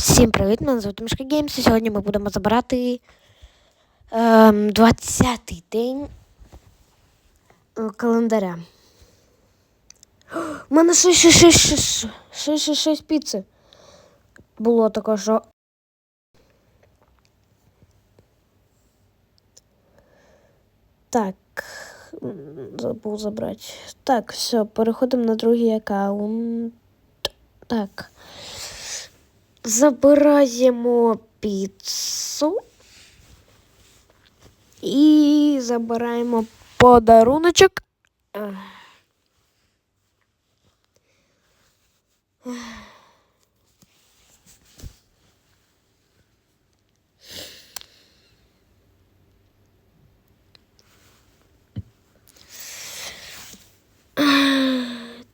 Всім привіт, мене звати Мішка Геймс, і сьогодні ми будемо забирати ем, 20-й день е, календаря. У мене 666 піци. Було таке, що. Так, забув забрати. Так, все, переходимо на другий аккаунт. Так. Забираємо піцу і забираємо подаруночок.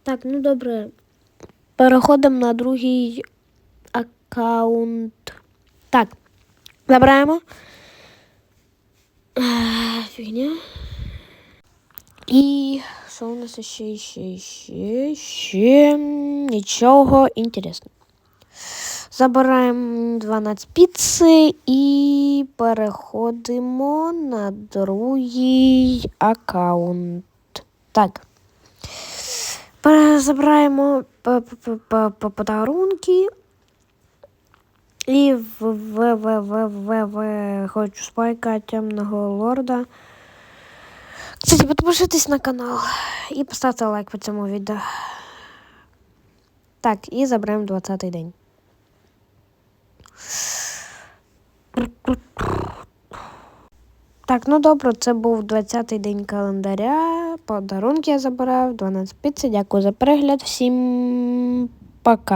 Так, ну добре. Переходимо на другий аккаунт. Так, забираємо. Фігня. І що у нас ще, ще, ще, ще нічого інтересного. Забираємо 12 піци і переходимо на другий аккаунт. Так. Забираємо подарунки. І в в в в в в хочу спайка темного лорда. Кстати, підпишитесь на канал і поставте лайк по цьому відео. Так, і забираємо 20-й день. Так, ну добре, це був 20-й день календаря. Подарунки я забирав, 12 піци. Дякую за перегляд. Всім пока.